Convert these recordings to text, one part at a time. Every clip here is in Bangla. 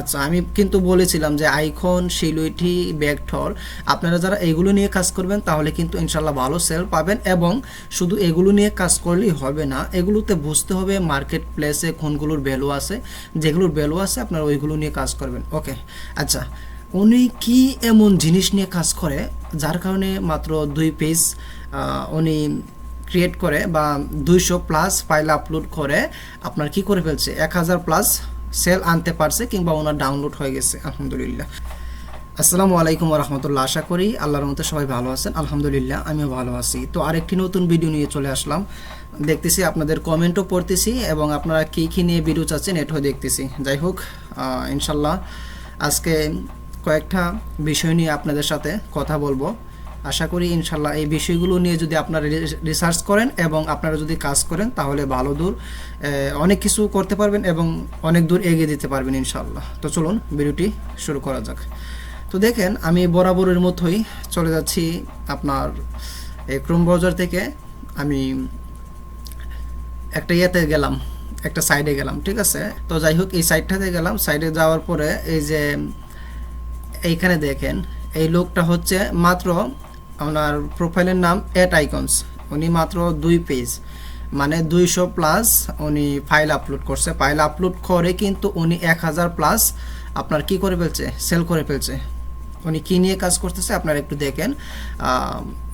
আচ্ছা আমি কিন্তু বলেছিলাম যে আইকন শিলুইটি ব্যাগঠর, আপনারা যারা এগুলো নিয়ে কাজ করবেন, তাহলে কিন্তু ইনশাল্লাহ ভালো সেল পাবেন এবং শুধু এগুলো নিয়ে কাজ করলেই হবে না, এগুলোতে বুঝতে হবে মার্কেট প্লেসে কোনগুলোর ভ্যালু আছে, যেগুলোর ভ্যালু আছে, আপনারা ওইগুলো নিয়ে কাজ করবেন। ওকে আচ্ছা উনি কি এমন জিনিস নিয়ে কাজ করে, যার কারণে মাত্র দুই পেজ উনি ক্রিয়েট করে বা দুইশো প্লাস ফাইল আপলোড করে, আপনার কি করে ফেলছে? এক হাজার প্লাস সেল আনতে পারছে কিংবা ওনার ডাউনলোড হয়ে গেছে, আলহামদুলিল্লাহ। আসসালামু আলাইকুম রহমতুল্লাহ, আশা করি আল্লাহর মতো সবাই ভালো আছেন। আলহামদুলিল্লাহ, আমিও ভালো আছি। তো আরেকটি নতুন ভিডিও নিয়ে চলে আসলাম। দেখতেছি আপনাদের কমেন্টও পড়তেছি এবং আপনারা কী কী নিয়ে ভিডিও চাচ্ছেন এটাও দেখতেছি। যাই হোক ইনশাল্লাহ আজকে কয়েকটা বিষয় নিয়ে আপনাদের সাথে কথা বলব। আশা করি ইনশাল্লাহ এই বিষয়গুলো নিয়ে যদি আপনারা রিসার্চ করেন এবং আপনারা যদি কাজ করেন, তাহলে ভালো দূর অনেক কিছু করতে পারবেন এবং অনেক দূর এগিয়ে দিতে পারবেন ইনশাল্লাহ। তো চলুন, ভিডিওটি শুরু করা যাক। তো দেখেন, আমি বরাবরের মতোই চলে যাচ্ছি আপনার এই ক্রোম ব্রাউজার থেকে। আমি একটা ইয়েতে গেলাম, একটা সাইডে গেলাম, ঠিক আছে? তো যাই হোক, এই সাইডটাতে গেলাম। সাইডে যাওয়ার পরে এই যে, এইখানে দেখেন, এই লোকটা হচ্ছে মাত্র ওনার প্রোফাইলের নাম এট আইকনস উনি মাত্র দুই পেজ মানে দুইশো প্লাস উনি ফাইল আপলোড করছে। ফাইল আপলোড করে কিন্তু উনি এক হাজার প্লাস আপনার কি করে ফেলছে? সেল করে ফেলছে। উনি কী নিয়ে কাজ করতেছে? আপনার একটু দেখেন।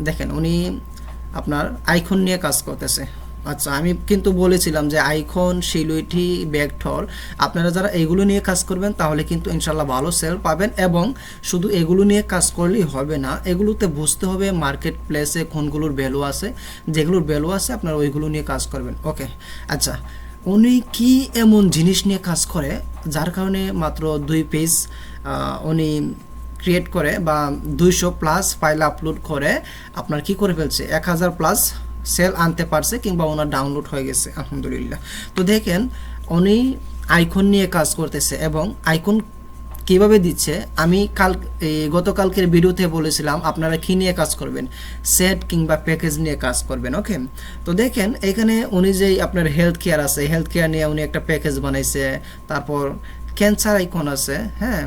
দেখেন, উনি আপনার আইকন নিয়ে কাজ করতেছে। আচ্ছা আমি কিন্তু বলেছিলাম যে আইকন শিলুইটি ব্যাগঠর, আপনারা যারা এগুলো নিয়ে কাজ করবেন তাহলে কিন্তু ইনশাল্লাহ ভালো সেল পাবেন এবং শুধু এগুলো নিয়ে কাজ করলেই হবে না, এগুলোতে বুঝতে হবে মার্কেট প্লেসে কোনগুলোর ভ্যালু আছে, যেগুলোর ভ্যালু আছে আপনারা ওইগুলো নিয়ে কাজ করবেন। ওকে আচ্ছা উনি কি এমন জিনিস নিয়ে কাজ করে যার কারণে মাত্র দুই পেজ উনি ক্রিয়েট করে বা দুইশো প্লাস ফাইল আপলোড করে, আপনার কি করে ফেলছে? এক হাজার প্লাস সেল আনতে পারছে কিংবা ওনার ডাউনলোড হয়ে গেছে, আলহামদুলিল্লাহ। তো দেখেন, উনি আইকন নিয়ে কাজ করতেছে এবং আইকন কীভাবে দিচ্ছে, আমি কাল গতকালকের ভিডিওতে বলেছিলাম, আপনারা কি নিয়ে কাজ করবেন? সেট কিংবা প্যাকেজ নিয়ে কাজ করবেন, ওকে? তো দেখেন, এখানে উনি যেই আপনার হেলথ কেয়ার আছে হেলথ কেয়ার নিয়ে উনি একটা প্যাকেজ বানাইছে, তারপর ক্যান্সার আইকন আছে হ্যাঁ?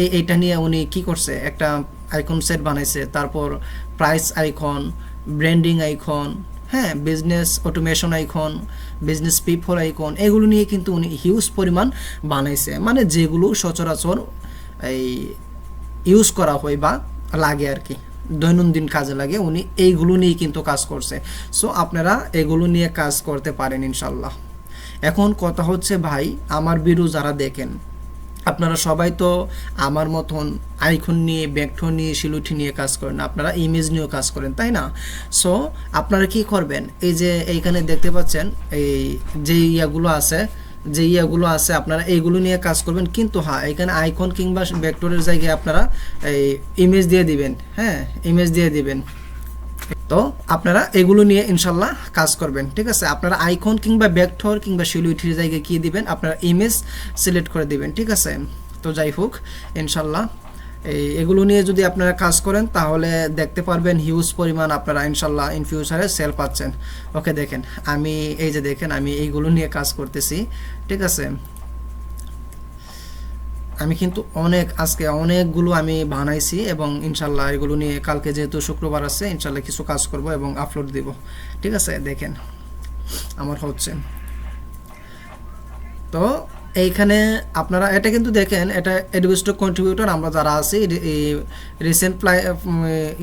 এই এইটা নিয়ে উনি কি করছে, একটা আইকন সেট বানাইছে, তারপর প্রাইস আইকন ব্র্যান্ডিং আইকন হ্যাঁ business automation icon business people icon এগুলো নিয়ে কিন্তু উনি হিউজ পরিমাণ বানাইছে। মানে যেগুলো সচরাচর এই ইউজ করা হয় বা লাগে আর কি, দৈনন্দিন কাজে লাগে, উনি এইগুলো নিয়ে কিন্তু কাজ করছে। সো আপনারা এগুলো নিয়ে কাজ করতে পারেন ইনশাল্লাহ এখন কথা হচ্ছে ভাই, আমার বিরু যারা দেখেন আপনারা সবাই তো আমার মতন আইকন নিয়ে, ব্যাগঠো নিয়ে শিলুটি নিয়ে কাজ করেন, আপনারা ইমেজ নিয়েও কাজ করেন, তাই না? সো আপনারা কি করবেন? এই যে এইখানে দেখতে পাচ্ছেন, এই যে ইয়াগুলো আছে, যে ইয়াগুলো আছে, আপনারা এইগুলো নিয়ে কাজ করবেন, কিন্তু হ্যাঁ এখানে আইকন কিংবা ভেক্টরের জায়গায় আপনারা এই ইমেজ দিয়ে দিবেন হ্যাঁ ইমেজ দিয়ে দিবেন। তো আপনারা এগুলো নিয়ে ইনশাল্লাহ কাজ করবেন, ঠিক আছে? আপনারা আইকন কিংবা ব্যাকঠর কিংবা শিলুইটির জায়গায় কি দিবেন, আপনারা ইমেজ সিলেক্ট করে দিবেন, ঠিক আছে? তো যাই হোক, ইনশাল্লাহ এই এগুলো নিয়ে যদি আপনারা কাজ করেন, তাহলে দেখতে পারবেন হিউজ পরিমাণ আপনারা ইনশাল্লাহ ইন ফিউচারে সেল পাচ্ছেন। ওকে দেখেন, আমি এই যে দেখেন, আমি এইগুলো নিয়ে কাজ করতেছি, ঠিক আছে? আমি কিন্তু অনেক, আজকে অনেকগুলো আমি বানাইছি এবং ইনশাল্লাহ এগুলো নিয়ে কালকে যেহেতু শুক্রবার আছে, ইনশাল্লাহ কিছু কাজ করব এবং আপলোড দিব। ঠিক আছে, দেখেন আমার হচ্ছে। তো এইখানে আপনারা, এটা কিন্তু দেখেন, এটা এডুকেস্টক কন্ট্রিবিউটর আমরা যারা আছি রিসেন্ট প্লাই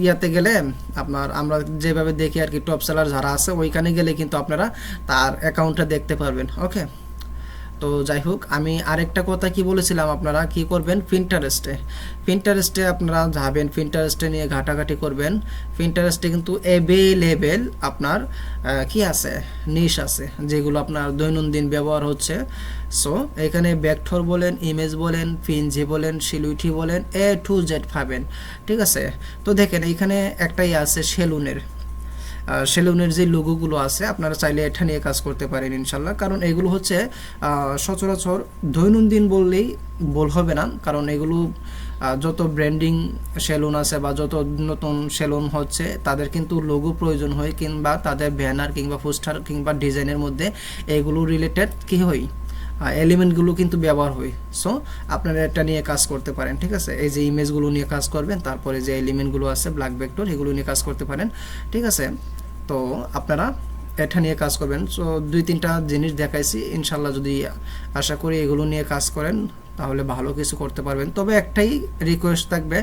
ইয়াতে গেলে আপনার আমরা যেভাবে দেখি আর কি টপ সেলার যারা আছে, ওইখানে গেলে কিন্তু আপনারা তার অ্যাকাউন্টটা দেখতে পারবেন ওকে তো যাই হোক, আমি আরেকটা কথা কি বলেছিলাম আপনারা? কি করবেন? পিন্টারেস্টে পিন্টারেস্টে আপনারা যাবেন পিন্টারেস্টে নিয়ে ঘাটাঘাটি করবেন। পিন্টারেস্টে কিন্তু অ্যাভেলেবেল আপনার কি আছে? নিশ আছে, যেগুলো আপনার দৈনন্দিন ব্যবহার হচ্ছে। সো এখানে ব্যাকঠর বলেন ইমেজ বলেন পিনজি বলেন শিলুইটি বলেন এ টু জেড পাবেন। ঠিক আছে? তো দেখেন, এখানে একটাই আছে সেলুনের। সেলুনের যে লোগোগুলো আছে, আপনারা চাইলে এটা নিয়ে কাজ করতে পারেন ইনশাল্লাহ। কারণ এগুলো হচ্ছে সচরাচর দৈনন্দিন বললেই বল হবে না। কারণ এগুলো যত ব্র্যান্ডিং সেলুন আছে বা যত নতুন সেলুন হচ্ছে, তাদের কিন্তু লোগো প্রয়োজন হয় কিংবা তাদের ব্যানার কিংবা পোস্টার কিংবা ডিজাইনের মধ্যে এগুলো রিলেটেড কি হয়? এলিমেন্টগুলো কিন্তু ব্যবহার হয়। সো আপনারা এটা নিয়ে কাজ করতে পারেন, ঠিক আছে? এই যে ইমেজগুলো নিয়ে কাজ করবেন, তারপরে যে এলিমেন্টগুলো আছে ব্ল্যাক ভেক্টর এগুলো নিয়ে কাজ করতে পারেন, ঠিক আছে? তো আপনারা এটা নিয়ে কাজ করবেন। সো দুই তিনটা জিনিস দেখাইছি। ইনশাল্লাহ যদি আশা করি এগুলো নিয়ে কাজ করেন, তাহলে ভালো কিছু করতে পারবেন। তবে একটাই রিকোয়েস্ট থাকবে,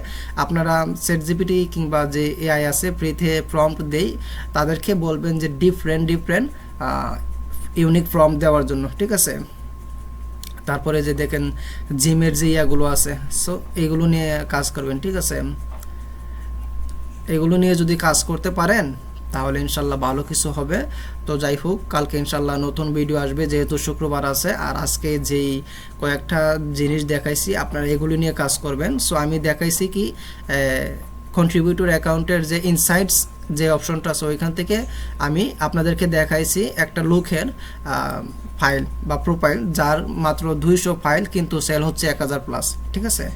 আপনারা সেট জিপিটি কিংবা যে এআই আছে ফ্রিতে প্রম্পট দেই, তাদেরকে বলবেন যে ডিফারেন্ট ডিফারেন্ট ইউনিক ফর্ম দেওয়ার জন্য, ঠিক আছে? তারপরে যে দেখেন জিমের যে ইয়াগুলো আছে সো এগুলো নিয়ে কাজ করবেন, ঠিক আছে? এগুলো নিয়ে যদি কাজ করতে পারেন তাহলে ইনশাল্লাহ ভালো কিছু হবে। তো যাই হোক, কালকে ইনশাল্লাহ নতুন ভিডিও আসবে, যেহেতু শুক্রবার আছে। আর আজকে যেই কয়েকটা জিনিস দেখাইছি, আপনারা এগুলি নিয়ে কাজ করবেন। সো আমি দেখাইছি কি কন্ট্রিবিউটর অ্যাকাউন্টের যে ইনসাইটস যে অপশনটা আছে, ওইখান থেকে আমি আপনাদেরকে দেখাইছি একটা লোকের ফাইল বা প্রোফাইল যার মাত্র দুইশো ফাইল কিন্তু সেল হচ্ছে এক হাজার প্লাস ঠিক আছে?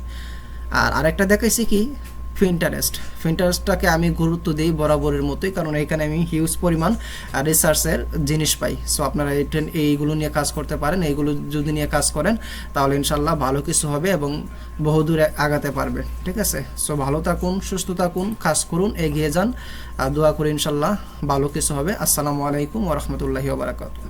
আর আরেকটা দেখাইছি কি ফিন্টারেস্ট ফিন্টারেস্টটাকে আমি গুরুত্ব দিই বরাবরের মতোই, কারণ এখানে আমি হিউজ পরিমাণ রিসার্চের জিনিস পাই। সো আপনারা এইগুলো নিয়ে কাজ করতে পারেন। এইগুলো যদি নিয়ে কাজ করেন, তাহলে ইনশাল্লাহ ভালো কিছু হবে এবং বহুদূরে আগাতে পারবে ঠিক আছে? সো ভালো থাকুন, সুস্থ থাকুন, কাজ করুন, এগিয়ে যান। আর দোয়া করি ইনশাল্লাহ ভালো কিছু হবে। আসসালামু আলাইকুম ওরহমতুল্লাহি ওবরাকাতু